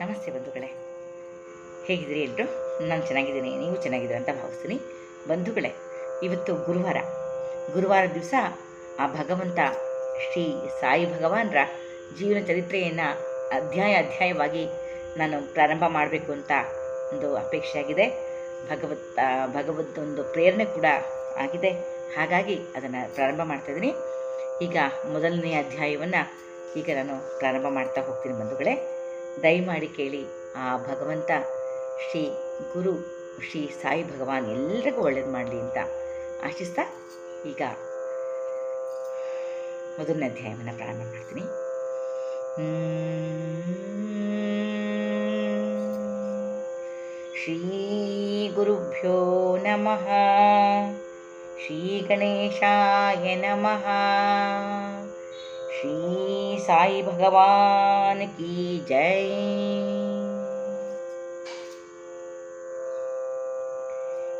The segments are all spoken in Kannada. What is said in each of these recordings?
ನಮಸ್ತೆ ಬಂಧುಗಳೇ. ಹೇಗಿದ್ದೀರಿ ಎಲ್ಲರೂ ನಾನು ಚೆನ್ನಾಗಿದ್ದೀನಿ, ನೀವು ಚೆನ್ನಾಗಿದ್ದೀರ ಅಂತ ಭಾವಿಸ್ತೀನಿ. ಬಂಧುಗಳೇ, ಇವತ್ತು ಗುರುವಾರ. ಗುರುವಾರ ದಿವಸ ಆ ಭಗವಂತ ಶ್ರೀ ಸಾಯಿ ಭಗವಾನ್ರ ಜೀವನ ಚರಿತ್ರೆಯನ್ನು ಅಧ್ಯಾಯ ಅಧ್ಯಾಯವಾಗಿ ನಾನು ಪ್ರಾರಂಭ ಮಾಡಬೇಕು ಅಂತ ಒಂದು ಅಪೇಕ್ಷೆ ಆಗಿದೆ. ಭಗವತ್ ಭಗವದ್ ಒಂದು ಪ್ರೇರಣೆ ಕೂಡ ಆಗಿದೆ. ಹಾಗಾಗಿ ಅದನ್ನು ಪ್ರಾರಂಭ ಮಾಡ್ತಾಯಿದ್ದೀನಿ ಈಗ ಮೊದಲನೇ ಅಧ್ಯಾಯವನ್ನು ಈಗ ನಾನು ಪ್ರಾರಂಭ ಮಾಡ್ತಾ ಹೋಗ್ತೀನಿ ಬಂಧುಗಳೇ. ದಯಮಾಡಿ ಕೇಳಿ. ಆ ಭಗವಂತ, ಶ್ರೀ ಗುರು, ಶ್ರೀ ಸಾಯಿ ಭಗವಾನ್ ಎಲ್ರಿಗೂ ಒಳ್ಳೇದು ಮಾಡಲಿ ಅಂತ ಆಶಿಸ್ತಾ ಈಗ ಮೊದಲನೇ ಅಧ್ಯಾಯವನ್ನು ಪ್ರಾರಂಭ ಮಾಡ್ತೀನಿ. ಶ್ರೀ ಗುರುಭ್ಯೋ ನಮಃ. ಶ್ರೀ ಗಣೇಶಾಯ ನಮಃ. साई भगवान की जय।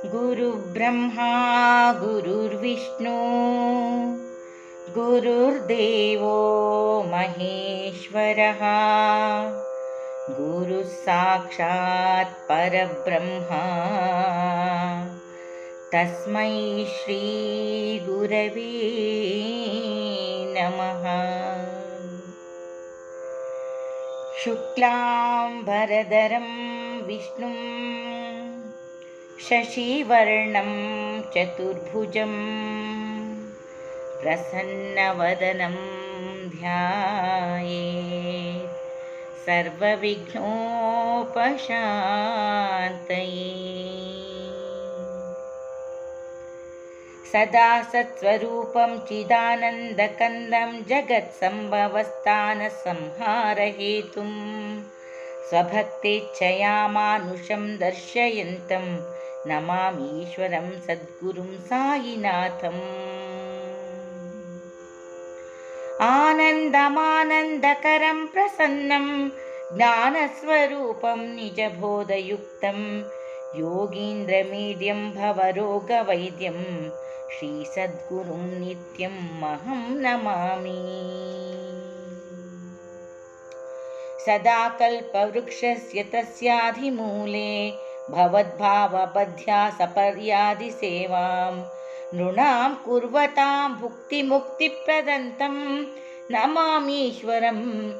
गुरुब्रह्मा गुरुर्विष्णु गुरुर्देवो महेश्वरः गुरुस्साक्षात् परब्रह्मा। तस्मै श्रीगुरवे नमः। शुक्लां वरदरं विष्णुं शशिवर्णं चतुर्भुजं प्रसन्नवदनं ध्याये सर्वविघ्नोपशान्तये सदा सत्स्वरूपं चिदानन्दकन्दं जगत्सम्भवस्थानसंहारहेतुं। स्वभक्तेच्छया मानुषं दर्शयन्तं नमामीश्वरं सद्गुरुं सायिनाथम् आनन्दमानन्दकरं प्रसन्नं ज्ञानस्वरूपं निजबोधयुक्तं। योगीन्द्रमीड्यं भवरोगवैद्यं श्रीसद्गुरुं नित्यम् अहं नमामि। सदा कल्पवृक्षस्य तस्याधिमूले भवद्भावबध्या सपर्यादिसेवां नृणां कुर्वतां भुक्तिमुक्तिप्रदन्तं नमामीश्वरं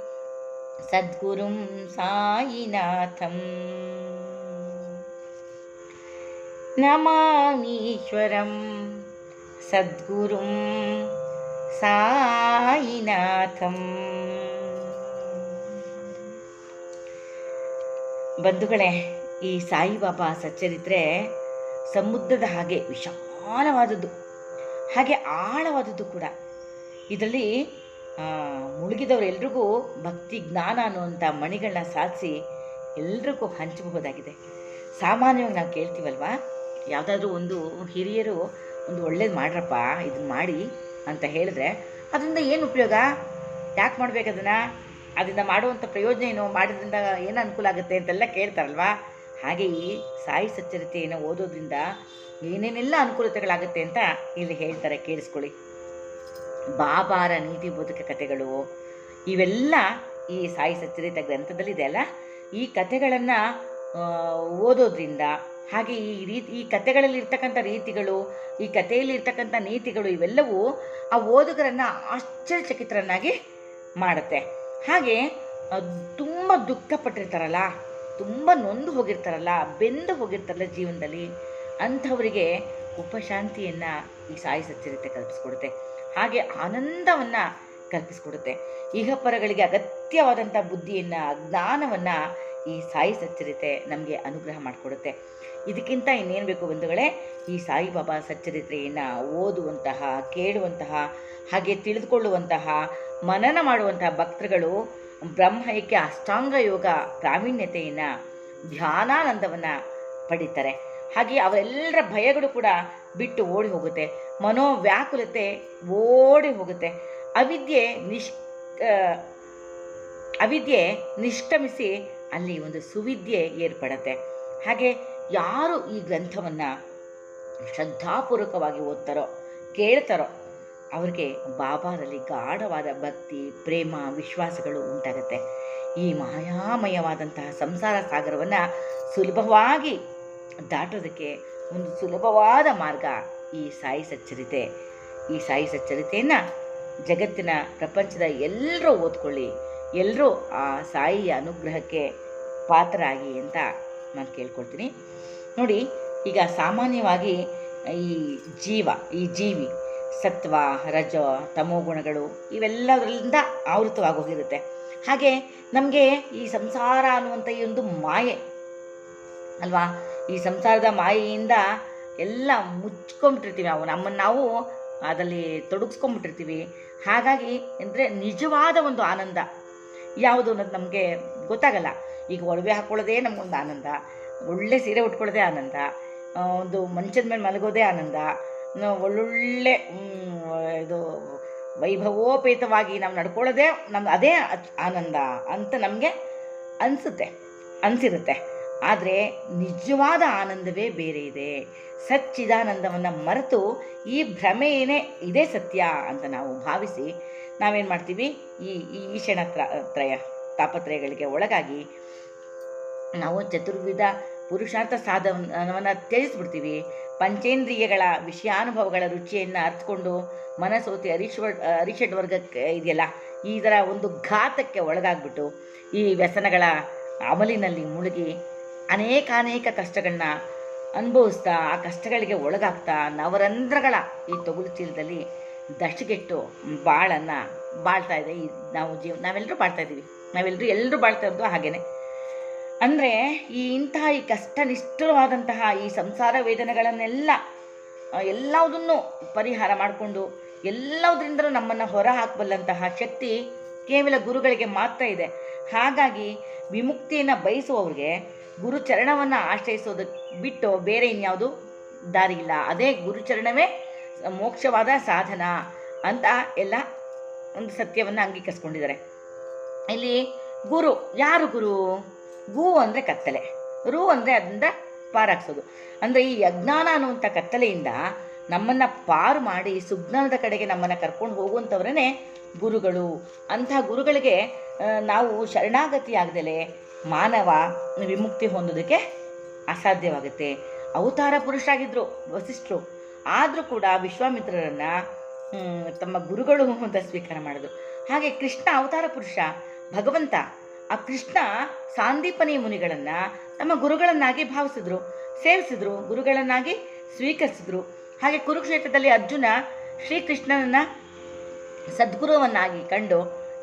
सद्गुरुं सायिनाथम् नमामीश्वरं सद्गुरुं सायिनाथम् ಬಂಧುಗಳೇ ಈ ಸಾಯಿಬಾಬಾ ಸಚ್ಚರಿತ್ರೆ ಸಮುದ್ರದ ಹಾಗೆ ವಿಶಾಲವಾದದ್ದು ಹಾಗೆ ಆಳವಾದದ್ದು ಕೂಡ ಇದರಲ್ಲಿ ಮುಳುಗಿದವರೆಲ್ರಿಗೂ ಭಕ್ತಿ ಜ್ಞಾನ ಅನ್ನುವಂಥ ಮಣಿಗಳನ್ನ ಸಾಧಿಸಿ ಎಲ್ರಿಗೂ ಹಂಚಬಹುದಾಗಿದೆ ಸಾಮಾನ್ಯವಾಗಿ ನಾವು ಕೇಳ್ತೀವಲ್ವಾ ಯಾವುದಾದ್ರೂ ಒಂದು ಹಿರಿಯರು ಒಂದು ಒಳ್ಳೇದು ಮಾಡ್ರಪ್ಪ ಇದನ್ನು ಮಾಡಿ ಅಂತ ಹೇಳಿದ್ರೆ ಅದರಿಂದ ಏನು ಉಪಯೋಗ? ಯಾಕೆ ಮಾಡ್ಬೇಕು ಅದನ್ನು? ಅದರಿಂದ ಮಾಡುವಂಥ ಪ್ರಯೋಜನ ಏನು? ಮಾಡೋದ್ರಿಂದ ಏನು ಅನುಕೂಲ ಆಗುತ್ತೆ ಅಂತೆಲ್ಲ ಕೇಳ್ತಾರಲ್ವಾ? ಹಾಗೆ ಈ ಸಾಯಿ ಸಚ್ಚರಿತೆಯನ್ನು ಓದೋದ್ರಿಂದ ಏನೇನೆಲ್ಲ ಅನುಕೂಲತೆಗಳಾಗುತ್ತೆ ಅಂತ ಇಲ್ಲಿ ಹೇಳ್ತಾರೆ, ಕೇಳಿಸ್ಕೊಳ್ಳಿ. ಬಾಬಾರ ನೀತಿ ಬೋಧಕ ಕಥೆಗಳು, ಇವೆಲ್ಲ ಈ ಸಾಯಿ ಸಚ್ಚರಿತ ಗ್ರಂಥದಲ್ಲಿದೆ ಅಲ್ಲ? ಈ ಕಥೆಗಳನ್ನು ಓದೋದ್ರಿಂದ ಹಾಗೆ ಈ ರೀತಿ, ಈ ಕಥೆಗಳಲ್ಲಿ ಇರ್ತಕ್ಕಂಥ ರೀತಿಗಳು, ಈ ಕಥೆಯಲ್ಲಿ ಇರ್ತಕ್ಕಂಥ ನೀತಿಗಳು ಇವೆಲ್ಲವೂ ಆ ಓದುಗರನ್ನು ಆಶ್ಚರ್ಯಚಕಿತರನ್ನಾಗಿ ಮಾಡುತ್ತೆ. ಹಾಗೆ ತುಂಬ ದುಃಖಪಟ್ಟಿರ್ತಾರಲ್ಲ, ತುಂಬ ನೊಂದು ಹೋಗಿರ್ತಾರಲ್ಲ, ಬೆಂದು ಹೋಗಿರ್ತಾರಲ್ಲ ಜೀವನದಲ್ಲಿ, ಅಂಥವರಿಗೆ ಉಪಶಾಂತಿಯನ್ನು ಈ ಸಾಯಿ ಸಚ್ಚರಿತೆ ಕಲ್ಪಿಸ್ಕೊಡುತ್ತೆ. ಹಾಗೆ ಆನಂದವನ್ನು ಕಲ್ಪಿಸ್ಕೊಡುತ್ತೆ. ಇಹಪರಗಳಿಗೆ ಅಗತ್ಯವಾದಂಥ ಬುದ್ಧಿಯನ್ನು, ಜ್ಞಾನವನ್ನು ಈ ಸಾಯಿ ಸಚ್ಚರಿತೆ ನಮಗೆ ಅನುಗ್ರಹ ಮಾಡಿಕೊಡುತ್ತೆ. ಇದಕ್ಕಿಂತ ಇನ್ನೇನು ಬೇಕು ಬಂಧುಗಳೇ, ಈ ಸಾಯಿಬಾಬಾ ಸಚ್ಚರಿತ್ರೆಯನ್ನು ಓದುವಂತಹ, ಕೇಳುವಂತಹ, ಹಾಗೆ ತಿಳಿದುಕೊಳ್ಳುವಂತಹ, ಮನನ ಮಾಡುವಂತಹ ಭಕ್ತರುಗಳು ಬ್ರಹ್ಮೈಕ್ಯ ಅಷ್ಟಾಂಗ ಯೋಗ ಪ್ರಾವೀಣ್ಯತೆಯನ್ನು, ಧ್ಯಾನಾನಂದವನ್ನು ಪಡಿತಾರೆ. ಹಾಗೆ ಅವರೆಲ್ಲರ ಭಯಗಳು ಕೂಡ ಬಿಟ್ಟು ಓಡಿ ಹೋಗುತ್ತೆ, ಮನೋವ್ಯಾಕುಲತೆ ಓಡಿ ಹೋಗುತ್ತೆ. ಅವಿದ್ಯೆ ನಿಷ್ ಅವಿದ್ಯೆ ನಿಷ್ಕ್ರಮಿಸಿ ಅಲ್ಲಿ ಒಂದು ಸುವಿದ್ಯೆ ಏರ್ಪಡುತ್ತೆ. ಹಾಗೆ ಯಾರು ಈ ಗ್ರಂಥವನ್ನು ಶ್ರದ್ಧಾಪೂರ್ವಕವಾಗಿ ಓದ್ತಾರೋ, ಕೇಳ್ತಾರೋ, ಅವ್ರಿಗೆ ಬಾಬಾರಲ್ಲಿ ಗಾಢವಾದ ಭಕ್ತಿ, ಪ್ರೇಮ, ವಿಶ್ವಾಸಗಳು ಉಂಟಾಗುತ್ತೆ. ಈ ಮಾಯಾಮಯವಾದಂತಹ ಸಂಸಾರ ಸಾಗರವನ್ನು ಸುಲಭವಾಗಿ ದಾಟೋದಕ್ಕೆ ಒಂದು ಸುಲಭವಾದ ಮಾರ್ಗ ಈ ಸಾಯಿ ಸಚ್ಚರಿತೆ. ಈ ಸಾಯಿ ಸಚ್ಚರಿತೆಯನ್ನು ಜಗತ್ತಿನ ಪ್ರಪಂಚದ ಎಲ್ಲರೂ ಓದ್ಕೊಳ್ಳಿ. ಎಲ್ಲರೂ ಆ ಸಾಯಿಯ ಅನುಗ್ರಹಕ್ಕೆ ಪಾತ್ರರಾಗಿ ಅಂತ ನಾನು ಕೇಳ್ಕೊಳ್ತೀನಿ. ನೋಡಿ, ಈಗ ಸಾಮಾನ್ಯವಾಗಿ ಈ ಜೀವ, ಈ ಜೀವಿ, ಸತ್ವ, ರಜ, ತಮೋ ಗುಣಗಳು ಇವೆಲ್ಲದರಿಂದ ಆವೃತವಾಗೋಗಿರುತ್ತೆ ಹಾಗೆ ನಮಗೆ ಈ ಸಂಸಾರ ಅನ್ನುವಂಥ ಈ ಒಂದು ಮಾಯೆ, ಅಲ್ವಾ? ಈ ಸಂಸಾರದ ಮಾಯೆಯಿಂದ ಎಲ್ಲ ಮುಚ್ಕೊಂಬಿಟ್ಟಿರ್ತೀವಿ ನಾವು. ನಮ್ಮನ್ನು ನಾವು ಅದರಲ್ಲಿ ತೊಡಗಿಸ್ಕೊಂಬಿಟ್ಟಿರ್ತೀವಿ ಹಾಗಾಗಿ ಅಂದರೆ ನಿಜವಾದ ಒಂದು ಆನಂದ. ಯಾವುದು ಅನ್ನೋದು ನಮಗೆ ಗೊತ್ತಾಗಲ್ಲ. ಈಗ ಒಡವೆ ಹಾಕ್ಕೊಳ್ಳೋದೇ ನಮಗೊಂದು ಆನಂದ. ಒಳ್ಳೆ ಸೀರೆ ಉಟ್ಕೊಳ್ಳೋದೇ ಆನಂದ. ಒಂದು ಮಂಚದ ಮೇಲೆ ಮಲಗೋದೇ ಆನಂದ. ಒಳ್ಳೊಳ್ಳೆ ಇದು ವೈಭವೋಪೇತವಾಗಿ ನಾವು ನಡ್ಕೊಳ್ಳೋದೇ ನಮ್ಮ ಅದೇ ಆನಂದ ಅಂತ ನಮಗೆ ಅನಿಸುತ್ತೆ, ಅನಿಸಿರುತ್ತೆ. ಆದರೆ ನಿಜವಾದ ಆನಂದವೇ ಬೇರೆ ಇದೆ. ಸಚ್ಚಿದಾನಂದವನ್ನು ಮರೆತು ಈ ಭ್ರಮೆ ಏನೇ ಇದೇ ಸತ್ಯ ಅಂತ ನಾವು ಭಾವಿಸಿ ನಾವೇನು ಮಾಡ್ತೀವಿ? ಈ ಈ ಈಶಣ ತ್ರ- ತ್ರಯ, ತಾಪತ್ರಯಗಳಿಗೆ ಒಳಗಾಗಿ ನಾವು ಚತುರ್ವಿಧ ಪುರುಷಾರ್ಥ ಸಾಧನವನ್ನು ತ್ಯಜಿಸ್ಬಿಡ್ತೀವಿ. ಪಂಚೇಂದ್ರಿಯಗಳ ವಿಷಯಾನುಭವಗಳ ರುಚಿಯನ್ನು ಅರ್ಥಕೊಂಡು ಮನಸೋತಿ ಅರಿಶ್ವ ಅರಿಷಡ್ ವರ್ಗಕ್ಕೆ ಇದೆಯಲ್ಲ, ಈ ಥರ ಒಂದು ಘಾತಕ್ಕೆ ಒಳಗಾಗ್ಬಿಟ್ಟು ಈ ವ್ಯಸನಗಳ ಅಮಲಿನಲ್ಲಿ ಮುಳುಗಿ ಅನೇಕಾನೇಕ ಕಷ್ಟಗಳನ್ನ ಅನುಭವಿಸ್ತಾ, ಆ ಕಷ್ಟಗಳಿಗೆ ಒಳಗಾಗ್ತಾ ನವರಂಧ್ರಗಳ ಈ ತೊಗುಲು ಚೀಲದಲ್ಲಿ ದಶಗೆಟ್ಟು ಬಾಳನ್ನು ಬಾಳ್ತಾ ಇದೆ. ಈ ನಾವು ಜೀವ ನಾವೆಲ್ಲರೂ ಬಾಳ್ತಾ ಇದ್ದೀವಿ. ನಾವೆಲ್ಲರೂ ಎಲ್ಲರೂ ಬಾಳ್ತಾ ಇರೋದು ಹಾಗೇನೆ. ಅಂದರೆ ಈ ಇಂತಹ ಈ ಕಷ್ಟ ನಿಷ್ಠುರವಾದಂತಹ ಈ ಸಂಸಾರ ವೇದನೆಗಳನ್ನೆಲ್ಲ ಎಲ್ಲದನ್ನು ಪರಿಹಾರ ಮಾಡಿಕೊಂಡು ಎಲ್ಲದರಿಂದಲೂ ನಮ್ಮನ್ನು ಹೊರ ಹಾಕಬಲ್ಲಂತಹ ಶಕ್ತಿ ಕೇವಲ ಗುರುಗಳಿಗೆ ಮಾತ್ರ ಇದೆ. ಹಾಗಾಗಿ ವಿಮುಕ್ತಿಯನ್ನು ಬಯಸುವವ್ರಿಗೆ ಗುರುಚರಣವನ್ನು ಆಶ್ರಯಿಸೋದಕ್ಕೆ ಬಿಟ್ಟು ಬೇರೆ ಇನ್ಯಾವುದು ದಾರಿ ಇಲ್ಲ ಅದೇ ಗುರುಚರಣವೇ ಮೋಕ್ಷವಾದ ಸಾಧನ ಅಂತ ಎಲ್ಲ ಒಂದು ಸತ್ಯವನ್ನು ಅಂಗೀಕರಿಸ್ಕೊಂಡಿದ್ದಾರೆ. ಇಲ್ಲಿ ಗುರು, ಯಾರು ಗುರು? ಗು ಅಂದರೆ ಕತ್ತಲೆ. ರು ಅಂದರೆ ಅದರಿಂದ ಪಾರಾಗ್ಸೋದು. ಅಂದರೆ ಈ ಅಜ್ಞಾನ ಅನ್ನುವಂಥ ಕತ್ತಲೆಯಿಂದ ನಮ್ಮನ್ನು ಪಾರು ಮಾಡಿ ಸುಜ್ಞಾನದ ಕಡೆಗೆ ನಮ್ಮನ್ನು ಕರ್ಕೊಂಡು ಹೋಗುವಂಥವ್ರೇ ಗುರುಗಳು. ಅಂಥ ಗುರುಗಳಿಗೆ ನಾವು ಶರಣಾಗತಿ ಮಾನವ ವಿಮುಕ್ತಿ ಹೊಂದೋದಕ್ಕೆ ಅಸಾಧ್ಯವಾಗುತ್ತೆ. ಅವತಾರ ಪುರುಷರಾಗಿದ್ದರು ವಸಿಷ್ಠರು. ಆದರೂ ಕೂಡ ವಿಶ್ವಾಮಿತ್ರರನ್ನು ತಮ್ಮ ಗುರುಗಳು ಅಂತ ಸ್ವೀಕಾರ ಮಾಡಿದ್ರು. ಹಾಗೆ ಕೃಷ್ಣ ಅವತಾರ ಪುರುಷ, ಭಗವಂತ ಆ ಕೃಷ್ಣ ಸಾಂದೀಪನಿ ಮುನಿಗಳನ್ನು ತಮ್ಮ ಗುರುಗಳನ್ನಾಗಿ ಭಾವಿಸಿದ್ರು, ಸೇವಿಸಿದ್ರು, ಗುರುಗಳನ್ನಾಗಿ ಸ್ವೀಕರಿಸಿದ್ರು. ಹಾಗೆ ಕುರುಕ್ಷೇತ್ರದಲ್ಲಿ ಅರ್ಜುನ ಶ್ರೀಕೃಷ್ಣನನ್ನ ಸದ್ಗುರುವನ್ನಾಗಿ ಕಂಡು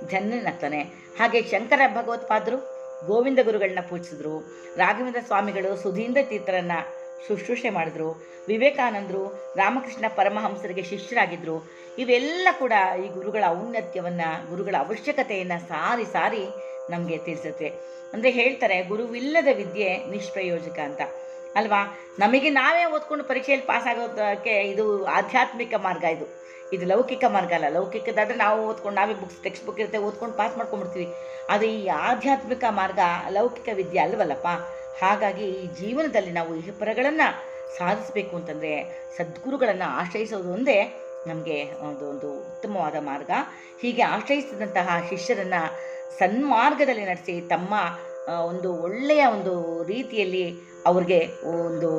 ಧನ್ಯನಾಗ್ತಾನೆ ಹಾಗೆ ಶಂಕರ ಭಗವತ್ಪಾದರು ಗೋವಿಂದ ಗುರುಗಳನ್ನ ಪೂಜಿಸಿದ್ರು, ರಾಘವೇಂದ್ರ ಸ್ವಾಮಿಗಳು ಸುಧೀಂದ್ರ ತೀರ್ಥರನ್ನ ಶುಶ್ರೂಷೆ ಮಾಡಿದ್ರು, ವಿವೇಕಾನಂದರು ರಾಮಕೃಷ್ಣ ಪರಮಹಂಸರಿಗೆ ಶಿಷ್ಯರಾಗಿದ್ದರು ಇವೆಲ್ಲ ಕೂಡ ಈ ಗುರುಗಳ ಔನ್ನತ್ಯವನ್ನು, ಗುರುಗಳ ಅವಶ್ಯಕತೆಯನ್ನು ಸಾರಿ ಸಾರಿ ನಮಗೆ ತಿಳಿಸುತ್ತೆ ಅಂದರೆ ಹೇಳ್ತಾರೆ, ಗುರುವಿಲ್ಲದ ವಿದ್ಯೆ ನಿಷ್ಪ್ರಯೋಜಕ ಅಂತ. ಅಲ್ವಾ? ನಮಗೆ ನಾವೇ ಓದ್ಕೊಂಡು ಪರೀಕ್ಷೆಯಲ್ಲಿ ಪಾಸ್ ಆಗೋದಕ್ಕೆ ಇದು ಆಧ್ಯಾತ್ಮಿಕ ಮಾರ್ಗ ಇದು. ಇದು ಲೌಕಿಕ ಮಾರ್ಗ ಅಲ್ಲ. ಲೌಕಿಕದಾದರೆ ನಾವು ಓದ್ಕೊಂಡು, ನಾವೇ ಬುಕ್ಸ್ ಟೆಕ್ಸ್ಟ್ ಬುಕ್ ಇರುತ್ತೆ, ಓದ್ಕೊಂಡು ಪಾಸ್ ಮಾಡ್ಕೊಂಡ್ಬಿಡ್ತೀವಿ. ಆದರೆ ಈ ಆಧ್ಯಾತ್ಮಿಕ ಮಾರ್ಗ ಲೌಕಿಕ ವಿದ್ಯೆ ಅಲ್ವಲ್ಲಪ್ಪ? ಹಾಗಾಗಿ ಈ ಜೀವನದಲ್ಲಿ ನಾವು ಈ ಪರಗಳನ್ನು ಸಾಧಿಸಬೇಕು ಅಂತಂದರೆ ಸದ್ಗುರುಗಳನ್ನು ಆಶ್ರಯಿಸೋದು ಒಂದೇ ನಮಗೆ ಒಂದು ಒಂದು ಉತ್ತಮವಾದ ಮಾರ್ಗ. ಹೀಗೆ ಆಶ್ರಯಿಸಿದಂತಹ ಶಿಷ್ಯರನ್ನು ಸನ್ಮಾರ್ಗದಲ್ಲಿ ನಡೆಸಿ ತಮ್ಮ ಒಂದು ಒಳ್ಳೆಯ ಒಂದು ರೀತಿಯಲ್ಲಿ ಅವ್ರಿಗೆ ಒಂದು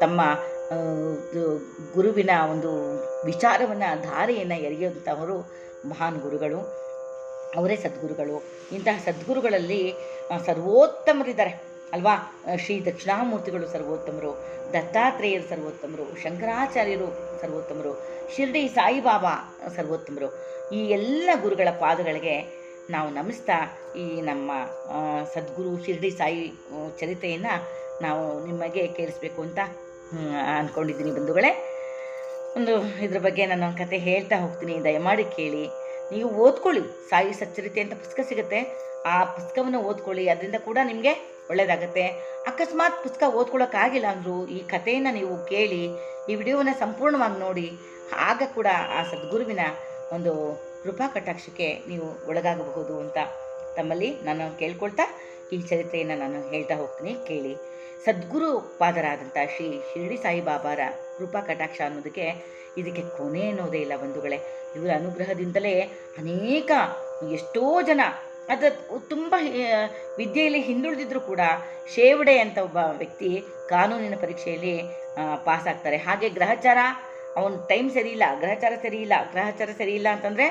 ತಮ್ಮ ಗುರುವಿನ ಒಂದು ವಿಚಾರವನ್ನು, ಧಾರೆಯನ್ನು ಎರೆಯುವಂಥವರು ಮಹಾನ್ ಗುರುಗಳು, ಅವರೇ ಸದ್ಗುರುಗಳು. ಇಂತಹ ಸದ್ಗುರುಗಳಲ್ಲಿ ಸರ್ವೋತ್ತಮರಿದ್ದಾರೆ ಅಲ್ವಾ? ಶ್ರೀ ದಕ್ಷಿಣಾಮೂರ್ತಿಗಳು ಸರ್ವೋತ್ತಮರು, ದತ್ತಾತ್ರೇಯರು ಸರ್ವೋತ್ತಮರು, ಶಂಕರಾಚಾರ್ಯರು ಸರ್ವೋತ್ತಮರು, ಶಿರ್ಡಿ ಸಾಯಿಬಾಬಾ ಸರ್ವೋತ್ತಮರು. ಈ ಎಲ್ಲ ಗುರುಗಳ ಪಾದಗಳಿಗೆ ನಾವು ನಮಿಸ್ತಾ ಈ ನಮ್ಮ ಸದ್ಗುರು ಶಿರ್ಡಿ ಸಾಯಿ ಚರಿತೆಯನ್ನು ನಾವು ನಿಮಗೆ ಕೇಳಿಸ್ಬೇಕು ಅಂತ ಅಂದ್ಕೊಂಡಿದ್ದೀನಿ ಬಂಧುಗಳೇ. ಒಂದು ಇದ್ರ ಬಗ್ಗೆ ನಾನು ಒಂದು ಕತೆ ಹೇಳ್ತಾ ಹೋಗ್ತೀನಿ. ದಯಮಾಡಿ ಕೇಳಿ. ನೀವು ಓದ್ಕೊಳ್ಳಿ. ಸಾಯಿ ಸಚ್ಚರಿತೆ ಅಂತ ಪುಸ್ತಕ ಸಿಗುತ್ತೆ. ಆ ಪುಸ್ತಕವನ್ನು ಓದ್ಕೊಳ್ಳಿ. ಅದರಿಂದ ಕೂಡ ನಿಮಗೆ ಒಳ್ಳೆಯದಾಗುತ್ತೆ ಅಕಸ್ಮಾತ್ ಪುಸ್ತಕ ಓದ್ಕೊಳ್ಳೋಕ್ಕಾಗಿಲ್ಲ ಅಂದರು ಈ ಕಥೆಯನ್ನು ನೀವು ಕೇಳಿ, ಈ ವಿಡಿಯೋವನ್ನು ಸಂಪೂರ್ಣವಾಗಿ ನೋಡಿ, ಆಗ ಕೂಡ ಆ ಸದ್ಗುರುವಿನ ಒಂದು ಕೃಪಾ ಕಟಾಕ್ಷಕ್ಕೆ ನೀವು ಒಳಗಾಗಬಹುದು ಅಂತ ತಮ್ಮಲ್ಲಿ ನಾನು ಕೇಳ್ಕೊಳ್ತಾ ಈ ಚರಿತ್ರೆಯನ್ನು ನಾನು ಹೇಳ್ತಾ ಹೋಗ್ತೀನಿ, ಕೇಳಿ. ಸದ್ಗುರು ಪಾದರಾದಂಥ ಶ್ರೀ ಶಿರಡಿ ಸಾಯಿಬಾಬಾರ ಕೃಪಾ ಕಟಾಕ್ಷ ಅನ್ನೋದಕ್ಕೆ ಇದಕ್ಕೆ ಕೊನೆ ಅನ್ನೋದೇ ಇಲ್ಲ ಬಂಧುಗಳೇ. ಇವರ ಅನುಗ್ರಹದಿಂದಲೇ ಅನೇಕ ಎಷ್ಟೋ ಜನ ಅದು ತುಂಬ ವಿದ್ಯೆಯಲ್ಲಿ ಹಿಂದುಳಿದಿದ್ರು ಕೂಡ ಶೇವಡೆ ಅಂತ ಒಬ್ಬ ವ್ಯಕ್ತಿ ಕಾನೂನಿನ ಪರೀಕ್ಷೆಯಲ್ಲಿ ಪಾಸ್ ಆಗ್ತಾರೆ ಹಾಗೆ ಗ್ರಹಚಾರ, ಅವನ ಟೈಮ್ ಸರಿ ಇಲ್ಲ, ಗ್ರಹಚಾರ ಸರಿ ಇಲ್ಲ, ಗ್ರಹಚಾರ ಸರಿ ಇಲ್ಲ ಅಂತಂದರೆ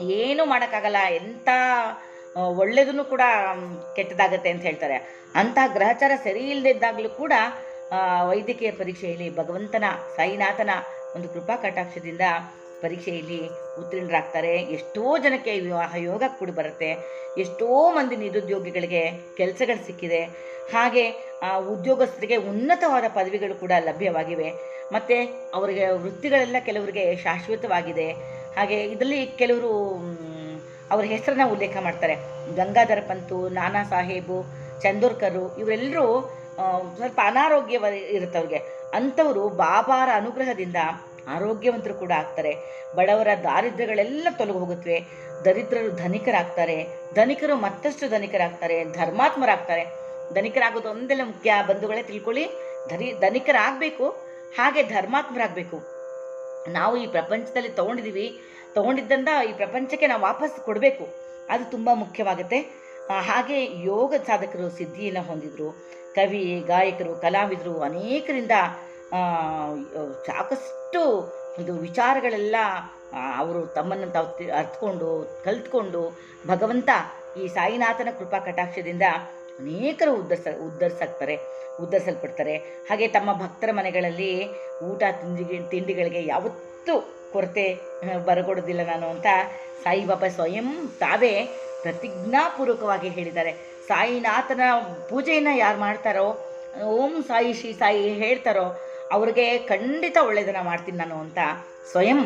ಏನೂ ಮಾಡೋಕ್ಕಾಗಲ್ಲ ಎಂಥ ಒಳ್ಳೆಯದನ್ನು ಕೂಡ ಕೆಟ್ಟದಾಗತ್ತೆ ಅಂತ ಹೇಳ್ತಾರೆ. ಅಂತ ಗ್ರಹಚಾರ ಸರಿ ಇಲ್ಲದಿದ್ದಾಗಲೂ ಕೂಡ ವೈದ್ಯಕೀಯ ಪರೀಕ್ಷೆಯಲ್ಲಿ ಭಗವಂತನ ಸಾಯಿನಾಥನ ಒಂದು ಕೃಪಾ ಕಟಾಕ್ಷದಿಂದ ಪರೀಕ್ಷೆಯಲ್ಲಿ ಉತ್ತೀರ್ಣರಾಗ್ತಾರೆ. ಎಷ್ಟೋ ಜನಕ್ಕೆ ವಿವಾಹ ಯೋಗ ಕೂಡ ಬರುತ್ತೆ. ಎಷ್ಟೋ ಮಂದಿ ನಿರುದ್ಯೋಗಿಗಳಿಗೆ ಕೆಲಸಗಳು ಸಿಕ್ಕಿದೆ. ಹಾಗೆ ಆ, ಉದ್ಯೋಗಸ್ಥರಿಗೆ ಉನ್ನತವಾದ ಪದವಿಗಳು ಕೂಡ ಲಭ್ಯವಾಗಿವೆ. ಮತ್ತು ಅವರಿಗೆ ವೃತ್ತಿಗಳೆಲ್ಲ ಕೆಲವರಿಗೆ ಶಾಶ್ವತವಾಗಿದೆ. ಹಾಗೆ ಇದರಲ್ಲಿ ಕೆಲವರು ಅವರ ಹೆಸರನ್ನ ಉಲ್ಲೇಖ ಮಾಡ್ತಾರೆ. ಗಂಗಾಧರ ಪಂತು, ನಾನಾ ಸಾಹೇಬು, ಚಂದೂರ್ಕರು ಇವರೆಲ್ಲರೂ ಸ್ವಲ್ಪ ಅನಾರೋಗ್ಯ ಇರುತ್ತೆ ಅವ್ರಿಗೆ. ಅಂಥವರು ಬಾಬಾರ ಅನುಗ್ರಹದಿಂದ ಆರೋಗ್ಯವಂತರು ಕೂಡ ಆಗ್ತಾರೆ. ಬಡವರ ದಾರಿದ್ರ್ಯಗಳೆಲ್ಲ ತೊಲಗಿ ಹೋಗುತ್ತವೆ. ದರಿದ್ರರು ಧನಿಕರಾಗ್ತಾರೆ. ಧನಿಕರು ಮತ್ತಷ್ಟು ಧನಿಕರಾಗ್ತಾರೆ. ಧರ್ಮಾತ್ಮರಾಗ್ತಾರೆ. ಧನಿಕರಾಗೋದು ಒಂದೆಲ್ಲ ಮುಖ್ಯ. ಬಂಧುಗಳೇ ತಿಳ್ಕೊಳ್ಳಿ. ಧರಿ, ಧನಿಕರಾಗಬೇಕು. ಹಾಗೆ ಧರ್ಮಾತ್ಮರಾಗಬೇಕು. ನಾವು ಈ ಪ್ರಪಂಚದಲ್ಲಿ ತೊಗೊಂಡಿದ್ದೀವಿ ತೊಗೊಂಡಿದ್ದಂಥ ಈ ಪ್ರಪಂಚಕ್ಕೆ ನಾವು ವಾಪಸ್ ಕೊಡಬೇಕು. ಅದು ತುಂಬ ಮುಖ್ಯವಾಗುತ್ತೆ. ಹಾಗೆ ಯೋಗ ಸಾಧಕರು ಸಿದ್ಧಿಯನ್ನು ಹೊಂದಿದ್ರು. ಕವಿ, ಗಾಯಕರು, ಕಲಾವಿದರು ಅನೇಕರಿಂದ ಸಾಕಷ್ಟು ಒಂದು ವಿಚಾರಗಳೆಲ್ಲ ಅವರು ತಮ್ಮನ್ನು ತಾವು ಅರ್ಥಕೊಂಡು ಕಲ್ತ್ಕೊಂಡು ಭಗವಂತ ಈ ಸಾಯಿನಾಥನ ಕೃಪಾ ಕಟಾಕ್ಷದಿಂದ ಅನೇಕರು ಉದ್ಧರ್ಸ, ಉದ್ಧರಿಸಾಗ್ತಾರೆ, ಉದ್ಧರಿಸಲ್ಪಡ್ತಾರೆ. ಹಾಗೆ ತಮ್ಮ ಭಕ್ತರ ಮನೆಗಳಲ್ಲಿ ಊಟ ತಿಂಡಿಗೆ, ತಿಂಡಿಗಳಿಗೆ ಯಾವತ್ತೂ ಕೊರತೆ ಬರಗೊಡೋದಿಲ್ಲ ನಾನು ಅಂತ ಸಾಯಿಬಾಬಾ ಸ್ವಯಂ ತಾವೇ ಪ್ರತಿಜ್ಞಾಪೂರ್ವಕವಾಗಿ ಹೇಳಿದ್ದಾರೆ. ಸಾಯಿನಾಥನ ಪೂಜೆಯನ್ನು ಯಾರು ಮಾಡ್ತಾರೋ, ಓಂ ಸಾಯಿ, ಶ್ರೀ ಸಾಯಿ ಹೇಳ್ತಾರೋ, ಅವ್ರಿಗೆ ಖಂಡಿತ ಒಳ್ಳೆಯದನ್ನು ಮಾಡ್ತೀನಿ ನಾನು ಅಂತ ಸ್ವಯಂ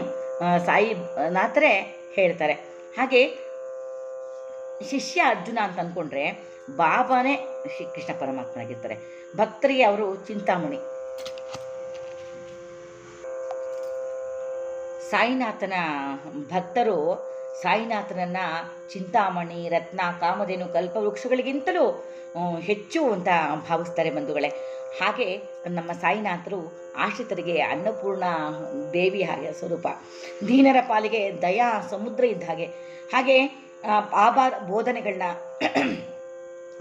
ಸಾಯಿ ನಾಥರೇ ಹೇಳ್ತಾರೆ. ಹಾಗೆ ಶಿಷ್ಯ ಅರ್ಜುನ ಅಂತ ಅಂದ್ಕೊಂಡ್ರೆ ಬಾಬಾನೇ ಶ್ರೀ ಕೃಷ್ಣ ಪರಮಾತ್ಮನಾಗಿರ್ತಾರೆ. ಭಕ್ತರಿಗೆ ಅವರು ಚಿಂತಾಮಣಿ. ಸಾಯಿನಾಥನ ಭಕ್ತರು ಸಾಯಿನಾಥನನ್ನ ಚಿಂತಾಮಣಿ, ರತ್ನ, ಕಾಮಧೇನು ಕಲ್ಪವೃಕ್ಷಗಳಿಗಿಂತಲೂ ಹೆಚ್ಚು ಅಂತ ಭಾವಿಸ್ತಾರೆ ಬಂಧುಗಳೇ. ಹಾಗೆ ನಮ್ಮ ಸಾಯಿನಾಥರು ಆಶ್ರಿತರಿಗೆ ಅನ್ನಪೂರ್ಣ ದೇವಿ ಹಾಗೆ ಸ್ವರೂಪ. ದೀನರ ಪಾಲಿಗೆ ದಯಾ, ಸಮುದ್ರ ಇದ್ದ ಹಾಗೆ. ಹಾಗೆ ಆಭಾರ ಬೋಧನೆಗಳನ್ನ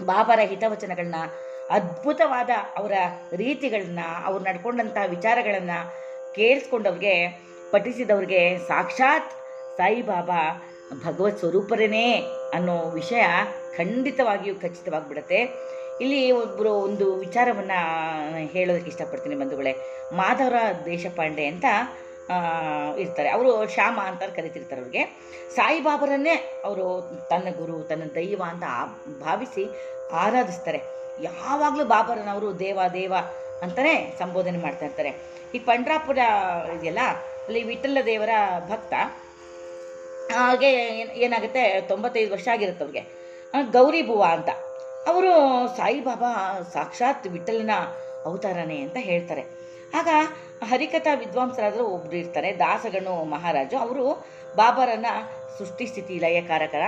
ಬಾಬಾರ ಹಿತವಚನಗಳನ್ನ, ಅದ್ಭುತವಾದ ಅವರ ರೀತಿಗಳನ್ನ, ಅವ್ರು ನಡ್ಕೊಂಡಂಥ ವಿಚಾರಗಳನ್ನು ಕೇಳಿಸ್ಕೊಂಡವ್ರಿಗೆ, ಪಠಿಸಿದವ್ರಿಗೆ ಸಾಕ್ಷಾತ್ ಸಾಯಿಬಾಬಾ ಭಗವತ್ ಸ್ವರೂಪರೇನೇ ಅನ್ನೋ ವಿಷಯ ಖಂಡಿತವಾಗಿಯೂ ಖಚಿತವಾಗಿಬಿಡುತ್ತೆ. ಇಲ್ಲಿ ಒಬ್ಬರು ಒಂದು ವಿಚಾರವನ್ನು ಹೇಳೋದಕ್ಕೆ ಇಷ್ಟಪಡ್ತೀನಿ ಬಂಧುಗಳೇ. ಮಾಧವರ ದೇಶಪಾಂಡೆ ಅಂತ ಇರ್ತಾರೆ. ಅವರು ಶ್ಯಾಮ ಅಂತ ಕರಿತಿರ್ತಾರೆ ಅವ್ರಿಗೆ. ಸಾಯಿಬಾಬರನ್ನೇ ಅವರು ತನ್ನ ಗುರು, ತನ್ನ ದೈವ ಅಂತ ಭಾವಿಸಿ ಆರಾಧಿಸ್ತಾರೆ. ಯಾವಾಗಲೂ ಬಾಬರನವರು ದೇವ ದೇವ ಅಂತಲೇ ಸಂಬೋಧನೆ ಮಾಡ್ತಾ ಇರ್ತಾರೆ. ಈ ಪಂಡ್ರಾಪುರ ಇದೆಯಲ್ಲ, ಅಲ್ಲಿ ವಿಠ್ಠಲ ದೇವರ ಭಕ್ತ, ಹಾಗೆ ಏನ್- ಏನಾಗುತ್ತೆ, ತೊಂಬತ್ತೈದು ವರ್ಷ ಆಗಿರುತ್ತೆ ಅವ್ರಿಗೆ. ಗೌರಿ ಬುವ ಅಂತ. ಅವರು ಸಾಯಿಬಾಬಾ ಸಾಕ್ಷಾತ್ ವಿಠ್ಠಲನ ಅವತಾರನೇ ಅಂತ ಹೇಳ್ತಾರೆ. ಆಗ ಹರಿಕಥಾ ವಿದ್ವಾಂಸರಾದರೂ ಒಬ್ಬರು ಇರ್ತಾರೆ, ದಾಸಗಣು ಮಹಾರಾಜು. ಅವರು ಬಾಬರನ್ನ ಸೃಷ್ಟಿ ಸ್ಥಿತಿ ಲಯಕಾರಕರ,